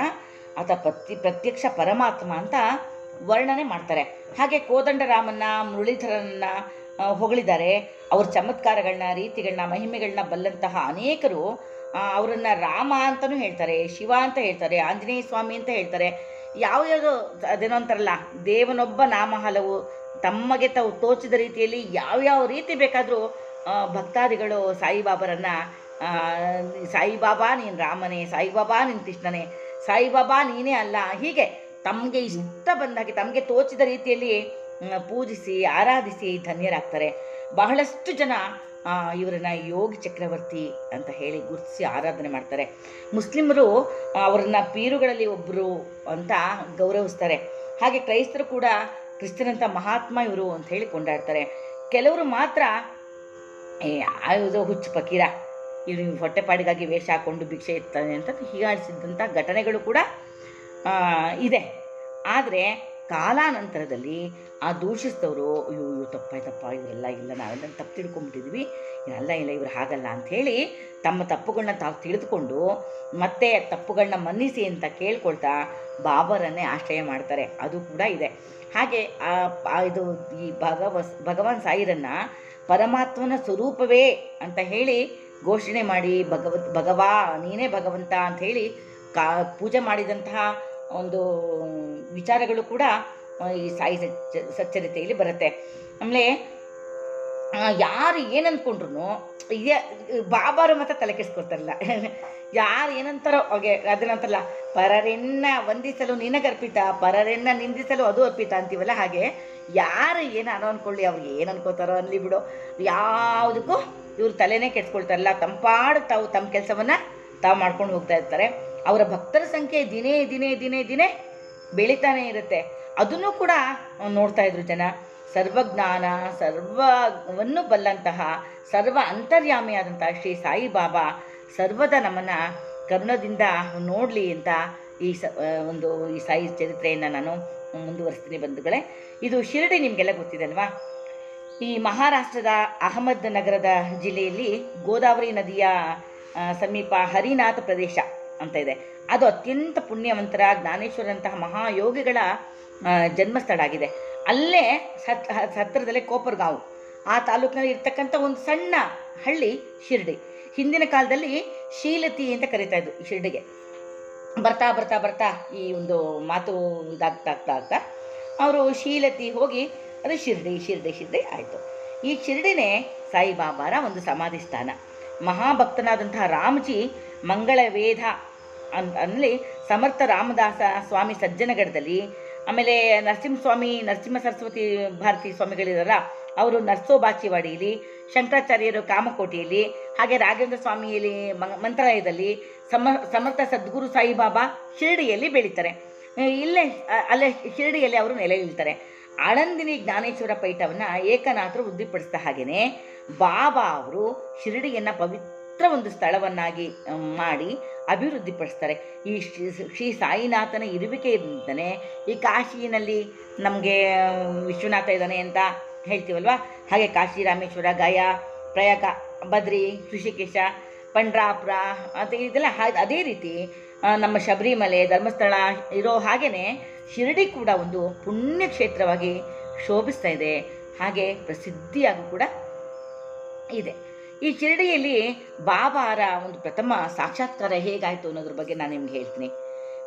ಆತ ಪ್ರತಿ ಪ್ರತ್ಯಕ್ಷ ಪರಮಾತ್ಮ ಅಂತ ವರ್ಣನೆ ಮಾಡ್ತಾರೆ. ಹಾಗೆ ಕೋದಂಡರಾಮನ್ನ, ಮುರಳೀಧರನ್ನ ಹೊಗಳಿದ್ದಾರೆ. ಅವ್ರ ಚಮತ್ಕಾರಗಳನ್ನ ರೀತಿಗಳನ್ನ ಮಹಿಮೆಗಳನ್ನ ಬಲ್ಲಂತಹ ಅನೇಕರು ಅವರನ್ನು ರಾಮ ಅಂತಲೂ ಹೇಳ್ತಾರೆ, ಶಿವ ಅಂತ ಹೇಳ್ತಾರೆ, ಆಂಜನೇಯ ಸ್ವಾಮಿ ಅಂತ ಹೇಳ್ತಾರೆ. ಯಾವ್ಯಾವುದೋ, ಅದೇನೋ ಅಂತಾರಲ್ಲ, ದೇವನೊಬ್ಬ ನಾಮ ಹಲವು ತಮಗೆ ತಾವು ತೋಚಿದ ರೀತಿಯಲ್ಲಿ ಯಾವ್ಯಾವ ರೀತಿ ಬೇಕಾದರೂ ಭಕ್ತಾದಿಗಳು ಸಾಯಿಬಾಬರನ್ನ ಸಾಯಿಬಾಬಾ ನೀನು ರಾಮನೇ, ಸಾಯಿಬಾಬಾ ನೀನು ಕೃಷ್ಣನೇ, ಸಾಯಿಬಾಬಾ ನೀನೇ ಅಲ್ಲ, ಹೀಗೆ ತಮಗೆ ಇಷ್ಟ ಬಂದಾಗೆ ತಮಗೆ ತೋಚಿದ ರೀತಿಯಲ್ಲಿ ಪೂಜಿಸಿ, ಆರಾಧಿಸಿ ಧನ್ಯರಾಗ್ತಾರೆ. ಬಹಳಷ್ಟು ಜನ ಇವರನ್ನ ಯೋಗಿ ಚಕ್ರವರ್ತಿ ಅಂತ ಹೇಳಿ ಗುರುತಿಸಿ ಆರಾಧನೆ ಮಾಡ್ತಾರೆ. ಮುಸ್ಲಿಮರು ಅವರನ್ನ ಪೀರುಗಳಲ್ಲಿ ಒಬ್ಬರು ಅಂತ ಗೌರವಿಸ್ತಾರೆ. ಹಾಗೆ ಕ್ರೈಸ್ತರು ಕೂಡ ಕ್ರಿಸ್ತನಂತ ಮಹಾತ್ಮ ಇವರು ಅಂತ ಹೇಳಿ ಕೊಂಡಾಡ್ತಾರೆ ಕೆಲವರು ಮಾತ್ರ, ಏ ಆಯುಧ ಹುಚ್ಚು ಫಕೀರ. ಇವ್ರು ಹೊಟ್ಟೆಪಾಡಿಗಾಗಿ ವೇಷ ಹಾಕೊಂಡು ಭಿಕ್ಷೆ ಇರ್ತಾನೆ ಅಂತ ಹೀಗಾಡಿಸಿದಂಥ ಘಟನೆಗಳು ಕೂಡ ಇದೆ. ಆದರೆ ಕಾಲಾನಂತರದಲ್ಲಿ ಆ ದೂಷಿಸಿದವರು, ಅಯ್ಯೋ, ಇವ್ರು ತಪ್ಪಾಯ್ತಪ್ಪ ಇವರೆಲ್ಲ ಇಲ್ಲ, ನಾವೆಲ್ಲ ತಪ್ಪು ತಿಳ್ಕೊಂಬಿಟ್ಟಿದ್ವಿ. ಅಲ್ಲ ಇಲ್ಲ, ಇವ್ರು ಹಾಗಲ್ಲ ಅಂಥೇಳಿ ತಮ್ಮ ತಪ್ಪುಗಳನ್ನ ತಾವು ತಿಳಿದುಕೊಂಡು ಮತ್ತೆ ತಪ್ಪುಗಳನ್ನ ಮನ್ನಿಸಿ ಅಂತ ಕೇಳ್ಕೊಳ್ತಾ ಬಾಬರನ್ನೇ ಆಶ್ರಯ ಮಾಡ್ತಾರೆ. ಅದು ಕೂಡ ಇದೆ. ಹಾಗೆ ಆ ಇದು ಈ ಭಗವಸ್, ಭಗವಾನ್ ಸಾಯಿರನ್ನ ಪರಮಾತ್ಮನ ಸ್ವರೂಪವೇ ಅಂತ ಹೇಳಿ ಘೋಷಣೆ ಮಾಡಿ, ಭಗವತ್, ಭಗವಾ, ನೀನೇ ಭಗವಂತ ಅಂತ ಹೇಳಿ ಕಾ, ಪೂಜೆ ಮಾಡಿದಂತಹ ಒಂದು ವಿಚಾರಗಳು ಕೂಡ ಈ ಸಾಯಿ ಸಚ್ಚ ಸಚ್ಚರಿತೆಯಲ್ಲಿ ಬರುತ್ತೆ. ಆಮೇಲೆ ಯಾರು ಏನು ಅಂದ್ಕೊಂಡ್ರು ಬಾಬಾರು ಮಾತ್ರ ತಲೆ ಕೆಡಿಸ್ಕೊಳ್ತಾರಲ್ಲ ಯಾರು ಏನಂತಾರೋ ಹಾಗೆ ಅದನ್ನಂತಲ್ಲ ಪರರೆನ್ನ ವಂದಿಸಲು ನಿನಗರ್ಪಿತ, ಪರರೆನ್ನ ನಿಂದಿಸಲು ಅದು ಅರ್ಪಿತ ಅಂತೀವಲ್ಲ ಹಾಗೆ, ಯಾರು ಏನು ಅನ್ನೋ ಅನ್ಕೊಳ್ಳಿ, ಅವ್ರು ಏನು ಅನ್ಕೋತಾರೋ ಅನ್ಲಿ ಬಿಡು. ಯಾವುದಕ್ಕೂ ಇವ್ರು ತಲೆನೇ ಕೆಡ್ಸ್ಕೊಳ್ತಾರಲ್ಲ, ತಂಪಾಡು ತಾವು ತಮ್ಮ ಕೆಲಸವನ್ನ ತಾವು ಮಾಡ್ಕೊಂಡು ಹೋಗ್ತಾ ಇರ್ತಾರೆ. ಅವರ ಭಕ್ತರ ಸಂಖ್ಯೆ ದಿನೇ ದಿನೇ ದಿನೇ ದಿನೇ ಬೆಳೀತಾನೆ ಇರುತ್ತೆ. ಅದನ್ನು ಕೂಡ ನೋಡ್ತಾ ಇದ್ರು ಜನ. ಸರ್ವಜ್ಞಾನ, ಸರ್ವವನ್ನು ಬಲ್ಲಂತಹ, ಸರ್ವ ಅಂತರ್ಯಾಮಿಯಾದಂತಹ ಶ್ರೀ ಸಾಯಿಬಾಬಾ ಸರ್ವದ ನಮ್ಮನ್ನು ಕರುಣದಿಂದ ನೋಡಲಿ ಅಂತ ಈ ಸ ಒಂದು ಈ ಸಾಯಿ ಚರಿತ್ರೆಯನ್ನು ನಾನು ಮುಂದುವರಿಸ್ತೀನಿ ಬಂಧುಗಳೇ. ಇದು ಶಿರಡಿ ನಿಮಗೆಲ್ಲ ಗೊತ್ತಿದೆ ಅಲ್ವಾ ಈ ಮಹಾರಾಷ್ಟ್ರದ ಅಹಮದ್ ನಗರದ ಜಿಲ್ಲೆಯಲ್ಲಿ ಗೋದಾವರಿ ನದಿಯ ಸಮೀಪ ಹರಿನಾಥ ಪ್ರದೇಶ ಅಂತ ಇದೆ. ಅದು ಅತ್ಯಂತ ಪುಣ್ಯವಂತರ, ಜ್ಞಾನೇಶ್ವರಂತಹ ಮಹಾಯೋಗಿಗಳ ಜನ್ಮಸ್ಥಳ ಆಗಿದೆ. ಅಲ್ಲೇ ಸತ್ ಹತ್ತಿರದಲ್ಲೇ ಕೋಪರ್ಗಾಂವ್. ಆ ತಾಲೂಕಿನಲ್ಲಿ ಇರ್ತಕ್ಕಂಥ ಒಂದು ಸಣ್ಣ ಹಳ್ಳಿ ಶಿರ್ಡಿ. ಹಿಂದಿನ ಕಾಲದಲ್ಲಿ ಶೀಲತಿ ಅಂತ ಕರೀತಾ ಇದ್ರು ಶಿರ್ಡಿಗೆ. ಬರ್ತಾ ಬರ್ತಾ ಬರ್ತಾ ಈ ಒಂದು ಮಾತು ಇದಾಗ್ತಾ, ಆಗ್ತಾ ಅವರು ಶೀಲತಿ ಹೋಗಿ ಅದು ಶಿರ್ಡಿ ಶಿರ್ಡಿ ಶಿರ್ಡಿ ಆಯಿತು. ಈ ಶಿರ್ಡಿನೇ ಸಾಯಿಬಾಬಾರ ಒಂದು ಸಮಾಧಿ ಸ್ಥಾನ. ಮಹಾಭಕ್ತನಾದಂತಹ ರಾಮಜಿ ಮಂಗಳ ವೇದ ಅಲ್ಲಿ ಸಮರ್ಥ ರಾಮದಾಸ ಸ್ವಾಮಿ ಸಜ್ಜನಗಢದಲ್ಲಿ ಆಮೇಲೆ ನರಸಿಂಹಸ್ವಾಮಿ, ನರಸಿಂಹ ಸರಸ್ವತಿ ಭಾರತಿ ಸ್ವಾಮಿಗಳಿದಾರಲ್ಲ ಅವರು ನರ್ಸೋಬಾಚಿವಾಡಿಯಲ್ಲಿ ಶಂಕರಾಚಾರ್ಯರು ಕಾಮಕೋಟಿಯಲ್ಲಿ ಹಾಗೆ ರಾಘವೇಂದ್ರ ಸ್ವಾಮಿಯಲ್ಲಿ ಮಂತ್ರಾಲಯದಲ್ಲಿ ಸಮ, ಸಮರ್ಥ ಸದ್ಗುರು ಸಾಯಿಬಾಬಾ ಶಿರಡಿಯಲ್ಲಿ ಬೆಳೀತಾರೆ. ಇಲ್ಲೇ ಅಲ್ಲೇ ಶಿರಡಿಯಲ್ಲಿ ಅವರು ನೆಲೆ ನಿಲ್ತಾರೆ ಆಳಂದಿನಿ ಜ್ಞಾನೇಶ್ವರ ಪೀಠವನ್ನು ಏಕನಾಥರು ವೃದ್ಧಿಪಡಿಸಿದ ಹಾಗೆಯೇ ಬಾಬಾ ಅವರು ಶಿರಡಿಯನ್ನು ಪವಿತ್ರ ಒಂದು ಸ್ಥಳವನ್ನಾಗಿ ಮಾಡಿ ಅಭಿವೃದ್ಧಿಪಡಿಸ್ತಾರೆ. ಈ ಶ್ರೀ ಶ್ರೀ ಸಾಯಿನಾಥನ ಇರುವಿಕೆಯಿಂದನೇ ಈ ಕಾಶಿನಲ್ಲಿ ನಮಗೆ ವಿಶ್ವನಾಥ ಇದ್ದಾನೆ ಅಂತ ಹೇಳ್ತೀವಲ್ವಾ? ಹಾಗೆ ಕಾಶಿ ರಾಮೇಶ್ವರ ಗಯಾ, ಪ್ರಯಾಗ ಬದ್ರಿ ಋಷಿಕೇಶ, ಪಂಡ್ರಾಪುರ, ಮತ್ತು ಇದೆಲ್ಲ ಅದೇ ರೀತಿ ನಮ್ಮ ಶಬರಿಮಲೆ, ಧರ್ಮಸ್ಥಳ ಇರೋ ಹಾಗೆಯೇ ಶಿರಡಿ ಕೂಡ ಒಂದು ಪುಣ್ಯ ಕ್ಷೇತ್ರವಾಗಿ ಶೋಭಿಸ್ತಾ ಇದೆ. ಹಾಗೆ ಪ್ರಸಿದ್ಧಿಯಾಗೂ ಕೂಡ ಇದೆ. ಈ ಶಿರಡಿಯಲ್ಲಿ ಬಾಬಾರ ಒಂದು ಪ್ರಥಮ ಸಾಕ್ಷಾತ್ಕಾರ ಹೇಗಾಯಿತು ಅನ್ನೋದ್ರ ಬಗ್ಗೆ ನಾನು ನಿಮ್ಗೆ ಹೇಳ್ತೀನಿ.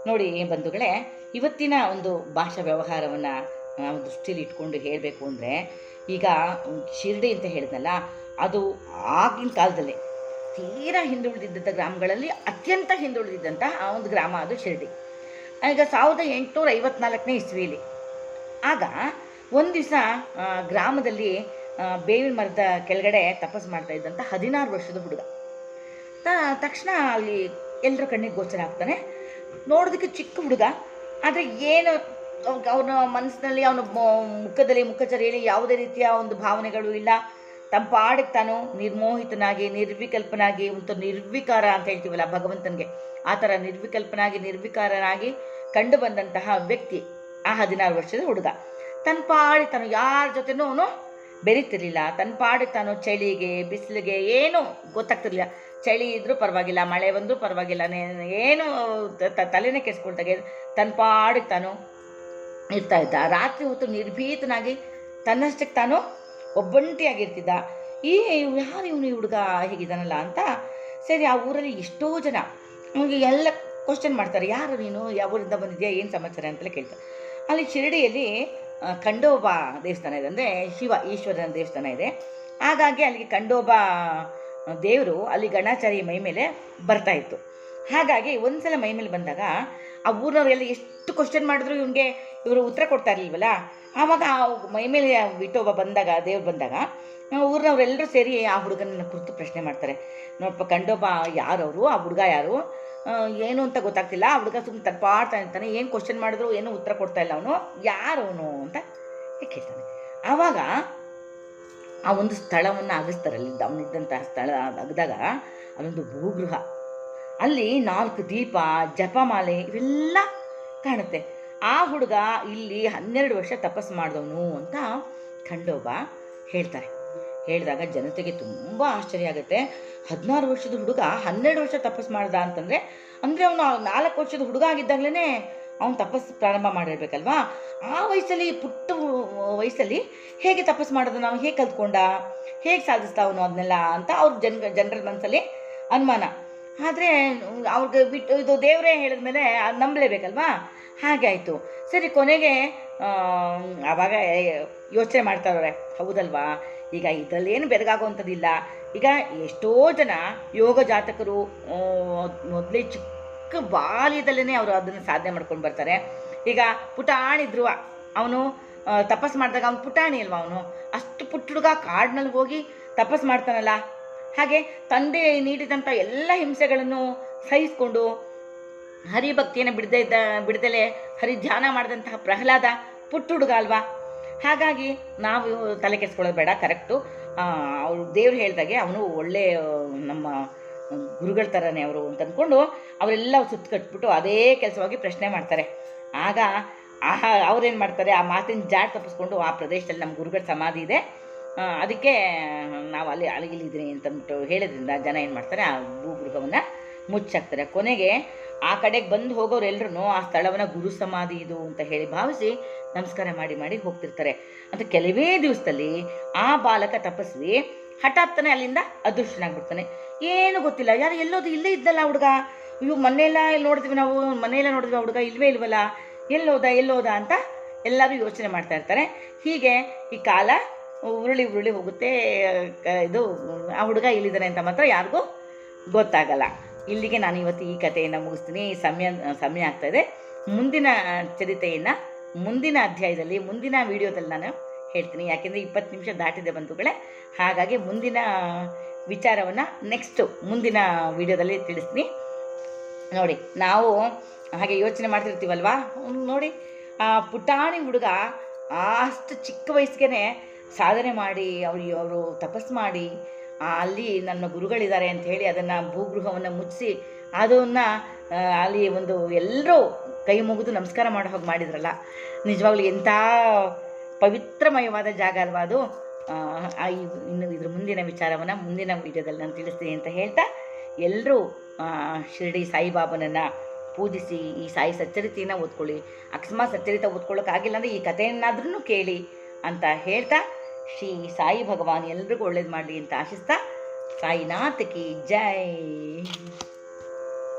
ನೋಡಿ ಬಂಧುಗಳೇ, ಇವತ್ತಿನ ಒಂದು ಭಾಷಾ ವ್ಯವಹಾರವನ್ನು ನಾವು ದೃಷ್ಟಿಯಲ್ಲಿ ಇಟ್ಕೊಂಡು ಹೇಳಬೇಕು ಅಂದರೆ, ಈಗ ಶಿರಡಿ ಅಂತ ಹೇಳಿದ್ನಲ್ಲ, ಅದು ಆಗಿನ ಕಾಲದಲ್ಲಿ ತೀರಾ ಹಿಂದುಳಿದಿದ್ದಂಥ ಗ್ರಾಮಗಳಲ್ಲಿ ಅತ್ಯಂತ ಹಿಂದುಳಿದಿದ್ದಂತಹ ಆ ಒಂದು ಗ್ರಾಮ ಅದು ಶಿರಡಿ. ಈಗ ಸಾವಿರದ ಎಂಟುನೂರ ಐವತ್ನಾಲ್ಕನೇ ಇಸ್ವಿಯಲ್ಲಿ ಆಗ ಒಂದು ದಿವಸ ಗ್ರಾಮದಲ್ಲಿ ಬೇವಿನ ಮರದ ಕೆಳಗಡೆ ತಪಸ್ಸು ಮಾಡ್ತಾ ಇದ್ದಂಥ ಹದಿನಾರು ವರ್ಷದ ಹುಡುಗ. ತಕ್ಷಣ ಅಲ್ಲಿ ಎಲ್ಲರ ಕಣ್ಣಿಗೆ ಗೋಚರ ಆಗ್ತಾನೆ. ನೋಡೋದಕ್ಕೆ ಚಿಕ್ಕ ಹುಡುಗ, ಆದರೆ ಏನು, ಅವನ ಮನಸ್ಸಿನಲ್ಲಿ ಅವನ ಮುಖದಲ್ಲಿ ಮುಖಚರಿಯಲ್ಲಿ ಯಾವುದೇ ರೀತಿಯ ಒಂದು ಭಾವನೆಗಳು ಇಲ್ಲ. ತಮ್ಮ ತಾನು ನಿರ್ಮೋಹಿತನಾಗಿ, ನಿರ್ವಿಕಲ್ಪನಾಗಿ ಒಂದು ನಿರ್ವಿಕಾರ ಅಂತ ಹೇಳ್ತೀವಲ್ಲ ಭಗವಂತನಿಗೆ, ಆ ಥರ ನಿರ್ವಿಕಲ್ಪನಾಗಿ, ನಿರ್ವಿಕಾರನಾಗಿ ಕಂಡು ಬಂದಂತಹ ವ್ಯಕ್ತಿ ಆ ಹದಿನಾರು ವರ್ಷದ ಹುಡುಗ. ತನ್ನ ಪಾಡಿ ತಾನು ಯಾರ ಜೊತೆನೂ ಅವನು ಬೆರೀತಿರ್ಲಿಲ್ಲ. ತನ್ನ ಪಾಡಿಗೆ ತಾನು ಚಳಿಗೆ, ಬಿಸಿಲಿಗೆ ಏನೂ ಗೊತ್ತಾಗ್ತಿರ್ಲಿಲ್ಲ. ಚಳಿ ಇದ್ರೂ ಪರವಾಗಿಲ್ಲ, ಮಳೆ ಬಂದರೂ ಪರವಾಗಿಲ್ಲ ಏನು ತಲೆನೇ ಕೆಡಿಸ್ಕೊಳ್ತಾಗೆ ತನ್ನ ತಾನು ಇರ್ತಾ ಇದ್ದ. ರಾತ್ರಿ ಹೊತ್ತು ನಿರ್ಭೀತನಾಗಿ ತನ್ನಷ್ಟಕ್ಕೆ ತಾನು ಒಬ್ಬಂಟಿಯಾಗಿರ್ತಿದ್ದ. ಈ ಯಾರು ಇವನು ಈ ಹುಡುಗ ಹೇಗಿದ್ದಾನಲ್ಲ ಅಂತ? ಸರಿ, ಆ ಊರಲ್ಲಿ ಎಷ್ಟೋ ಜನ. ಅವನಿಗೆ ಎಲ್ಲ ಕ್ವಶನ್ ಮಾಡ್ತಾರೆ. ಯಾರು ನೀನು? ಯಾವ ಊರಿಂದ ಬಂದಿದ್ಯಾ? ಏನು ಸಮಾಚಾರ ಅಂತಲೇ ಕೇಳ್ತಾರೆ. ಅಲ್ಲಿ ಶಿರಡಿಯಲ್ಲಿ ಖಂಡೋಬಾ ದೇವಸ್ಥಾನ ಇದೆ ಅಂದರೆ ಶಿವ ಈಶ್ವರನ ದೇವಸ್ಥಾನ ಇದೆ. ಹಾಗಾಗಿ ಅಲ್ಲಿಗೆ ಖಂಡೋಬ ದೇವರು ಅಲ್ಲಿ ಗಣಾಚಾರಿ ಮೈ ಮೇಲೆ ಬರ್ತಾ ಇತ್ತು. ಹಾಗಾಗಿ ಒಂದ್ಸಲ ಮೈ ಮೇಲೆ ಬಂದಾಗ ಆ ಊರಿನವರೆಲ್ಲ ಎಷ್ಟು ಕ್ವಶನ್ ಮಾಡಿದ್ರು ಇವನಿಗೆ? ಇವರು ಉತ್ತರ ಕೊಡ್ತಾ ಇರಲಿಲ್ವಲ್ಲ? ಆವಾಗ ಆ ಮೈ ಮೇಲೆ ವಿಠೋಬ ಬಂದಾಗ, ದೇವ್ರು ಬಂದಾಗ ಊರಿನವರೆಲ್ಲರೂ ಸೇರಿ ಆ ಹುಡುಗನ ಕುರಿತು ಪ್ರಶ್ನೆ ಮಾಡ್ತಾರೆ. ನೋಡಪ್ಪ ಕಂಡೋಬ ಯಾರವರು? ಆ ಹುಡುಗ ಯಾರು? ಏನು ಅಂತ ಗೊತ್ತಾಗ್ತಿಲ್ಲ. ಆ ಹುಡುಗ ಸುಮ್ಮನೆ ತಡ್ಪಾಡ್ತಾ ಇರ್ತಾನೆ. ಏನು ಕ್ವಶನ್ ಮಾಡಿದ್ರು, ಏನು ಉತ್ತರ ಕೊಡ್ತಾ ಇಲ್ಲ ಅವನು. ಯಾರು ಅವನು ಅಂತ ಕೇಳ್ತಾನೆ. ಆವಾಗ ಆ ಒಂದು ಸ್ಥಳವನ್ನು ಅಗಿಸ್ತಾರೆ ಅಲ್ಲಿ ಅವನಿದ್ದಂತಹ ಸ್ಥಳ ಅಗದಾಗ ಅದೊಂದು ಭೂಗೃಹ. ಅಲ್ಲಿ ನಾಲ್ಕು ದೀಪ, ಜಪಮಾಲೆ ಇವೆಲ್ಲ ಕಾಣುತ್ತೆ. ಆ ಹುಡುಗ ಇಲ್ಲಿ ಹನ್ನೆರಡು ವರ್ಷ ತಪಸ್ಸು ಮಾಡಿದವನು ಅಂತ ಖಂಡೋಬ ಹೇಳ್ತಾರೆ. ಹೇಳಿದಾಗ ಜನತೆಗೆ ತುಂಬ ಆಶ್ಚರ್ಯ ಆಗುತ್ತೆ. ಹದಿನಾರು ವರ್ಷದ ಹುಡುಗ ಹನ್ನೆರಡು ವರ್ಷ ತಪಸ್ಸು ಮಾಡ್ದ ಅಂತಂದರೆ, ಅಂದರೆ ಅವನು ನಾಲ್ಕು ವರ್ಷದ ಹುಡುಗ ಆಗಿದ್ದಾಗಲೇ ಅವನು ತಪಸ್ಸು ಪ್ರಾರಂಭ ಮಾಡಿರ್ಬೇಕಲ್ವಾ? ಆ ವಯಸ್ಸಲ್ಲಿ ಪುಟ್ಟ ವಯಸ್ಸಲ್ಲಿ ಹೇಗೆ ತಪಸ್ಸು ಮಾಡೋದು? ನಾವು ಹೇಗೆ ಕಲ್ತ್ಕೊಂಡ? ಹೇಗೆ ಸಾಧಿಸ್ತಾ ಅವನು ಅದನ್ನೆಲ್ಲ ಅಂತ ಅವ್ರ ಜನ ಜನರ ಮನಸ್ಸಲ್ಲಿ ಅನುಮಾನ. ಆದರೆ ಅವ್ರಿಗೆ ಬಿಟ್ಟು ಇದು ದೇವರೇ ಹೇಳಿದ್ಮೇಲೆ ಅದು ನಂಬಲೇಬೇಕಲ್ವಾ? ಹಾಗೆ ಆಯಿತು. ಸರಿ, ಕೊನೆಗೆ ಆವಾಗ ಯೋಚನೆ ಮಾಡ್ತಾರೆ ಹೌದಲ್ವಾ? ಈಗ ಇದರಲ್ಲಿ ಏನು ಬೆರಗಾಗುವಂಥದ್ದಿಲ್ಲ ಈಗ ಎಷ್ಟೋ ಜನ ಯೋಗ ಜಾತಕರು ಮೊದಲೇ ಚಿಕ್ಕ ಬಾಲ್ಯದಲ್ಲೇ ಅವರು ಅದನ್ನು ಸಾಧನೆ ಮಾಡ್ಕೊಂಡು ಬರ್ತಾರೆ. ಈಗ ಪುಟಾಣಿ ಧ್ರುವ, ಅವನು ತಪಸ್ ಮಾಡಿದಾಗ ಅವನು ಪುಟಾಣಿ ಅಲ್ವಾ ಅವನು? ಅಷ್ಟು ಪುಟ್ಟ ಹುಡುಗ ಕಾಡಿನಲ್ಲಿ ಹೋಗಿ ತಪಸ್ ಮಾಡ್ತಾನಲ್ಲ. ಹಾಗೆ ತಂದೆ ನೀಡಿದಂಥ ಎಲ್ಲ ಹಿಂಸೆಗಳನ್ನು ಸಹಿಸಿಕೊಂಡು ಹರಿಭಕ್ತಿಯನ್ನು ಬಿಡದೇ ಇದ್ದ, ಬಿಡದಲೆ ಹರಿ ಧ್ಯಾನ ಮಾಡಿದಂತಹ ಪ್ರಹ್ಲಾದ ಪುಟ್ಟ ಹುಡುಗ ಅಲ್ವಾ? ಹಾಗಾಗಿ ನಾವು ತಲೆ ಕೆಡಿಸ್ಕೊಳ್ಳೋದು ಬೇಡ, ಕರೆಕ್ಟು. ಅವರು ದೇವ್ರು ಹೇಳ್ದಾಗೆ ಅವನು ಒಳ್ಳೆ ನಮ್ಮ ಗುರುಗಳ ಥರನೇ ಅವರು ಅಂತ ಅಂದ್ಕೊಂಡು ಅವರೆಲ್ಲ ಸುತ್ತ ಕಟ್ಬಿಟ್ಟು ಅದೇ ಕೆಲಸವಾಗಿ ಪ್ರಶ್ನೆ ಮಾಡ್ತಾರೆ. ಆಗ ಆಹಾ ಅವ್ರೇನು ಮಾಡ್ತಾರೆ, ಆ ಮಾತಿನ ಜಾಡ್ ತಪ್ಪಿಸ್ಕೊಂಡು ಆ ಪ್ರದೇಶದಲ್ಲಿ ನಮ್ಮ ಗುರುಗಳ ಸಮಾಧಿ ಇದೆ. ಅದಕ್ಕೆ ನಾವು ಅಲ್ಲಿ ಅಲ್ಲಿಗಿಲ್ಲಿದ್ದೀನಿ ಅಂತಂದ್ಬಿಟ್ಟು ಹೇಳಿದ್ರಿಂದ ಜನ ಏನು ಮಾಡ್ತಾರೆ, ಆ ಭೂಗೃಹವನ್ನು ಮುಚ್ಚಾಕ್ತಾರೆ. ಕೊನೆಗೆ ಆ ಕಡೆಗೆ ಬಂದು ಹೋಗೋರು ಎಲ್ಲರೂ ಆ ಸ್ಥಳವನ್ನು ಗುರು ಸಮಾಧಿ ಇದು ಅಂತ ಹೇಳಿ ಭಾವಿಸಿ ನಮಸ್ಕಾರ ಮಾಡಿ ಮಾಡಿ ಹೋಗ್ತಿರ್ತಾರೆ. ಅಂತ ಕೆಲವೇ ದಿವಸದಲ್ಲಿ ಆ ಬಾಲಕ ತಪಸ್ವಿ ಹಠಾತ್ತನೆ ಅಲ್ಲಿಂದ ಅದೃಷ್ಟನಾಗ್ಬಿಡ್ತಾನೆ. ಏನು ಗೊತ್ತಿಲ್ಲ, ಯಾರು ಎಲ್ಲೋದು ಇಲ್ಲೇ ಇದ್ದಲ್ಲ ಹುಡುಗ. ಇವು ಮನೆಯೆಲ್ಲ ನೋಡಿದ್ವಿ ನಾವು, ಮನೆಯೆಲ್ಲ ನೋಡಿದ್ವಿ ಹುಡುಗ, ಇಲ್ವೇ ಇಲ್ವಲ್ಲ? ಎಲ್ಲೋದ ಎಲ್ಲೋದ ಅಂತ ಎಲ್ಲರೂ ಯೋಚನೆ ಮಾಡ್ತಾ ಇರ್ತಾರೆ. ಹೀಗೆ ಈ ಕಾಲ ಉರುಳಿ ಉರುಳಿ ಹೋಗುತ್ತೆ ಇದು, ಆ ಹುಡುಗ ಇಲ್ಲಿದ್ದಾನೆ ಅಂತ ಮಾತ್ರ ಯಾರಿಗೂ ಗೊತ್ತಾಗಲ್ಲ. ಇಲ್ಲಿಗೆ ನಾನು ಇವತ್ತು ಈ ಕಥೆಯನ್ನು ಮುಗಿಸ್ತೀನಿ. ಸಮಯ ಸಮಯ ಆಗ್ತಾ ಇದೆ. ಮುಂದಿನ ಚರಿತೆಯನ್ನು ಮುಂದಿನ ಅಧ್ಯಾಯದಲ್ಲಿ, ಮುಂದಿನ ವಿಡಿಯೋದಲ್ಲಿ ನಾನು ಹೇಳ್ತೀನಿ. ಯಾಕೆಂದರೆ ಇಪ್ಪತ್ತು ನಿಮಿಷ ದಾಟಿದೆ ಬಂಧುಗಳೇ. ಹಾಗಾಗಿ ಮುಂದಿನ ವಿಚಾರವನ್ನು ನೆಕ್ಸ್ಟು ಮುಂದಿನ ವಿಡಿಯೋದಲ್ಲಿ ತಿಳಿಸ್ತೀನಿ. ನೋಡಿ, ನಾವು ಹಾಗೆ ಯೋಚನೆ ಮಾಡ್ತಿರ್ತೀವಲ್ವಾ? ನೋಡಿ, ಆ, ಪುಟಾಣಿ ಹುಡುಗ ಅಷ್ಟು ಚಿಕ್ಕ ವಯಸ್ಸಿಗೆ ಸಾಧನೆ ಮಾಡಿ ಅವ್ರಿಗೆ ಅವರು ತಪಸ್ಸು ಮಾಡಿ ಅಲ್ಲಿ ನನ್ನ ಗುರುಗಳಿದ್ದಾರೆ ಅಂತ ಹೇಳಿ ಅದನ್ನು ಭೂಗೃಹವನ್ನು ಮುಚ್ಚಿಸಿ ಅದನ್ನು ಅಲ್ಲಿ ಒಂದು ಎಲ್ಲರೂ ಕೈ ಮುಗಿದು ನಮಸ್ಕಾರ ಮಾಡೋ ಹಾಗೆ ಮಾಡಿದ್ರಲ್ಲ. ನಿಜವಾಗ್ಲೂ ಎಂಥ ಪವಿತ್ರಮಯವಾದ ಜಾಗ ಅಲ್ವಾ ಅದು. ಇನ್ನು ಇದ್ರ ಮುಂದಿನ ವಿಚಾರವನ್ನು ಮುಂದಿನ ವಿಡಿಯೋದಲ್ಲಿ ನಾನು ತಿಳಿಸ್ತೀನಿ ಅಂತ ಹೇಳ್ತಾ ಎಲ್ಲರೂ ಶಿರಡಿ ಸಾಯಿಬಾಬನನ್ನು ಪೂಜಿಸಿ ಈ ಸಾಯಿ ಸಚ್ಚರಿತೆಯನ್ನು ಓದ್ಕೊಳ್ಳಿ. ಅಕಸ್ಮಾತ್ ಸಚ್ಚರಿತ ಓದ್ಕೊಳ್ಳೋಕ್ಕಾಗಿಲ್ಲ ಅಂದರೆ ಈ ಕಥೆಯನ್ನಾದ್ರೂ ಕೇಳಿ ಅಂತ ಹೇಳ್ತಾ ಶ್ರೀ ಸಾಯಿ ಭಗವಾನ್ ಎಲ್ರಿಗೂ ಒಳ್ಳೇದು ಮಾಡಲಿ ಅಂತ ಆಶಿಸ್ತಾ ಸಾಯಿನಾಥ್ ಕಿ ಜೈ.